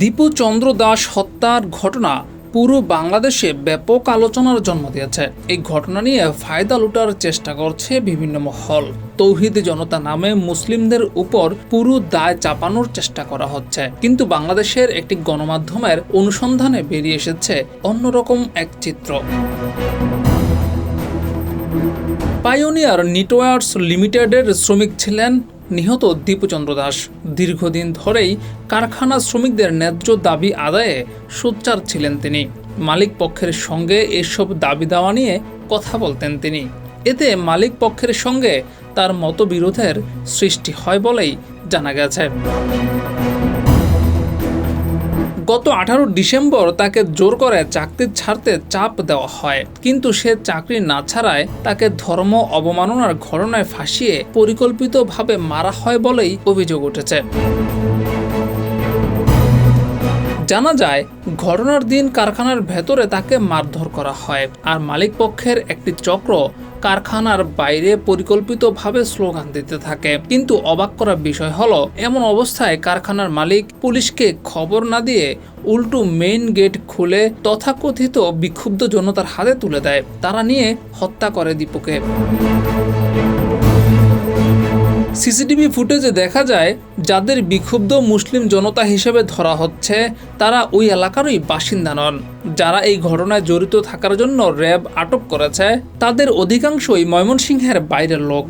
দীপু চন্দ্র দাস হত্যার ঘটনা পুরো বাংলাদেশে ব্যাপক আলোচনার জন্ম দিয়েছে। এই ঘটনা নিয়ে ফায়দা লুটার চেষ্টা করছে বিভিন্ন মহল। তৌহিদ জনতা নামে মুসলিমদের উপর পুরো দায় চাপানোর চেষ্টা করা হচ্ছে। কিন্তু বাংলাদেশের একটি গণমাধ্যমের অনুসন্ধানে বেরিয়ে এসেছে অন্যরকম এক চিত্র। পাইওনিয়ার নিটওয়ার্স লিমিটেডের শ্রমিক ছিলেন নিহত দীপচন্দ্র দাস। দীর্ঘদিন ধরেই কারখানা শ্রমিকদের ন্যায্য দাবি আদায়ে সোচ্চার ছিলেন তিনি। মালিক পক্ষের সঙ্গে এসব দাবি দাওয়া নিয়ে কথা বলতেন তিনি। এতে মালিক পক্ষের সঙ্গে তার মতবিরোধের সৃষ্টি হয় বলেই জানা গেছে। গত আঠারো ডিসেম্বর তাকে জোর করে চাকরি ছাড়তে চাপ দেওয়া হয়। কিন্তু সে চাকরি না ছাড়ায় তাকে ধর্ম অবমাননার ঘটনায় ফাঁসিয়ে পরিকল্পিতভাবে মারা হয় বলেই অভিযোগ উঠেছে। জানা যায়, ঘটনার দিন কারখানার ভেতরে তাকে মারধর করা হয়। আর মালিক পক্ষের একটি চক্র কারখানার বাইরে পরিকল্পিতভাবে স্লোগান দিতে থাকে। কিন্তু অবাক করার বিষয় হলো, এমন অবস্থায় কারখানার মালিক পুলিশকে খবর না দিয়ে উল্টো মেইন গেট খুলে তথাকথিত বিক্ষুব্ধ জনতার হাতে তুলে দেয়। তারা নিয়ে হত্যা করে দীপুকে। সিসিটিভি ফুটেজে দেখা যায়, যাদের বিক্ষুব্ধ মুসলিম জনতা হিসেবে ধরা হচ্ছে, তারা ওই এলাকারই বাসিন্দা নন। যারা এই ঘটনায় জড়িত থাকার জন্য র্যাব আটক করেছে, তাদের অধিকাংশই ময়মনসিংহের বাইরের লোক।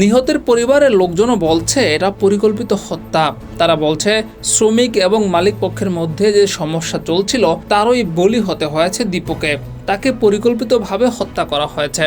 নিহতের পরিবারের লোকজনও বলছে এটা পরিকল্পিত হত্যা। তারা বলছে, শ্রমিক এবং মালিক পক্ষের মধ্যে যে সমস্যা চলছিল, তারই বলি হতে হয়েছে দীপকে। তাকে পরিকল্পিতভাবে হত্যা করা হয়েছে।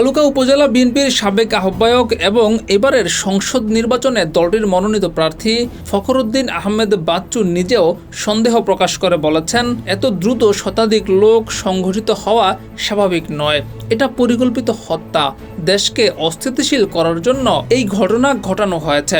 ভালুকা উপজেলা বিএনপির সাবেক আহ্বায়ক এবং এবারের সংসদ নির্বাচনে দলটির মনোনীত প্রার্থী ফখরুদ্দিন আহমেদ বাচ্চু নিজেও সন্দেহ প্রকাশ করে বলেছেন, এত দ্রুত শতাধিক লোক সংঘটিত হওয়া স্বাভাবিক নয়। এটা পরিকল্পিত হত্যা। দেশকে অস্থিতিশীল করার জন্য এই ঘটনা ঘটানো হয়েছে।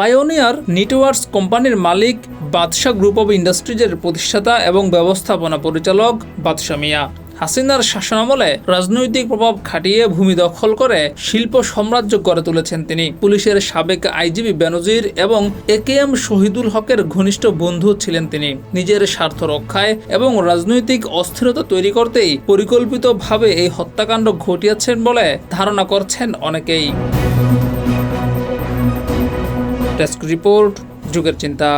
পায়োনিয়ার নেটওয়ার্কস কোম্পানির মালিক বাদশাহ গ্রুপ অব ইন্ডাস্ট্রিজের প্রতিষ্ঠাতা এবং ব্যবস্থাপনা পরিচালক বাদশাহ মিয়া। হাসিনার শাসনামলে রাজনৈতিক প্রভাব খাটিয়ে ভূমি দখল করে শিল্প সাম্রাজ্য গড়ে তুলেছেন তিনি। পুলিশের সাবেক আইজিবি বেনজির এবং এ কে এম শহীদুল হকের ঘনিষ্ঠ বন্ধু ছিলেন তিনি। নিজের স্বার্থ রক্ষায় এবং রাজনৈতিক অস্থিরতা তৈরি করতেই পরিকল্পিতভাবে এই হত্যাকাণ্ড ঘটিয়েছেন বলে ধারণা করছেন অনেকেই। डेस्क रिपोर्ट जुगर चिंता